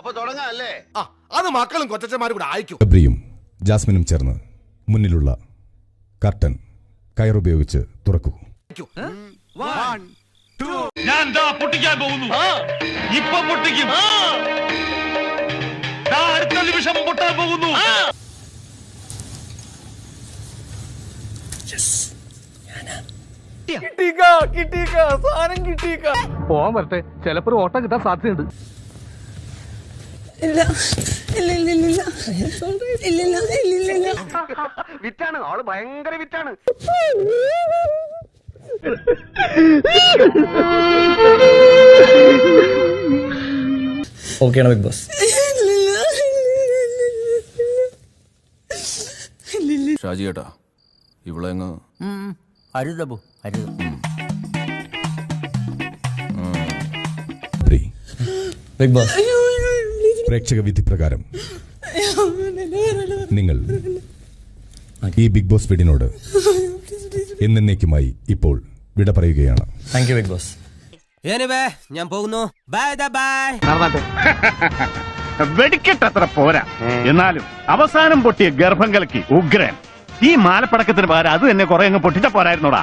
അപ്പൊ തുടങ്ങാം അല്ലേ ആ അത് മക്കളും കൊച്ചന്മാരും കൂടെ അയക്കും. ഗബ്രിയും ജാസ്മിനും ചേർന്ന് മുന്നിലുള്ള കർട്ടൻ കയറുപയോഗിച്ച് തുറക്കൂ. ഞാൻ ദാ പൊട്ടിക്കാൻ പോകുന്നു. ഇപ്പൊ പൊട്ടിക്കും. അടുത്ത നിമിഷം പൊട്ടാൻ പോകുന്നു. പോവാൻ വരട്ടെ. ചിലപ്പോ ഒരു ഓട്ടം കിട്ടാൻ സാധ്യതയുണ്ട്. ഇല്ല. ഇല്ല ഇല്ല ഇല്ല ഇല്ല. ഇല്ല ഇല്ല ഇല്ല വിറ്റാണ്. ആൾ ഭയങ്കര വിറ്റാണ്. ഓക്കെയാണ് ബിഗ് ബോസ്? ഷാജി ഏട്ടാ ഇവിടെ അങ്ങ് അരുതബു അരുത. Bigg Boss. പ്രേക്ഷക വിധി പ്രകാരം നിങ്ങൾ ഈ ബിഗ് ബോസ് വീടിനോട് എന്നേക്കുമായി ഇപ്പോൾ വിട പറയുകയാണ്. താങ്ക് യു ബിഗ് ബോസ് ഞാൻ പോകുന്നു. ബൈ ബൈ വെടിക്കെട്ടത്ര പോരാ. എന്നാലും അവസാനം പൊട്ടിയ ഗർഭം കലക്കി ഉഗ്രൻ. ഈ മാലപ്പടക്കത്തിന് പകരം അത് തന്നെ കുറെ അങ്ങ് പൊട്ടിച്ച പോരായിരുന്നോടാ.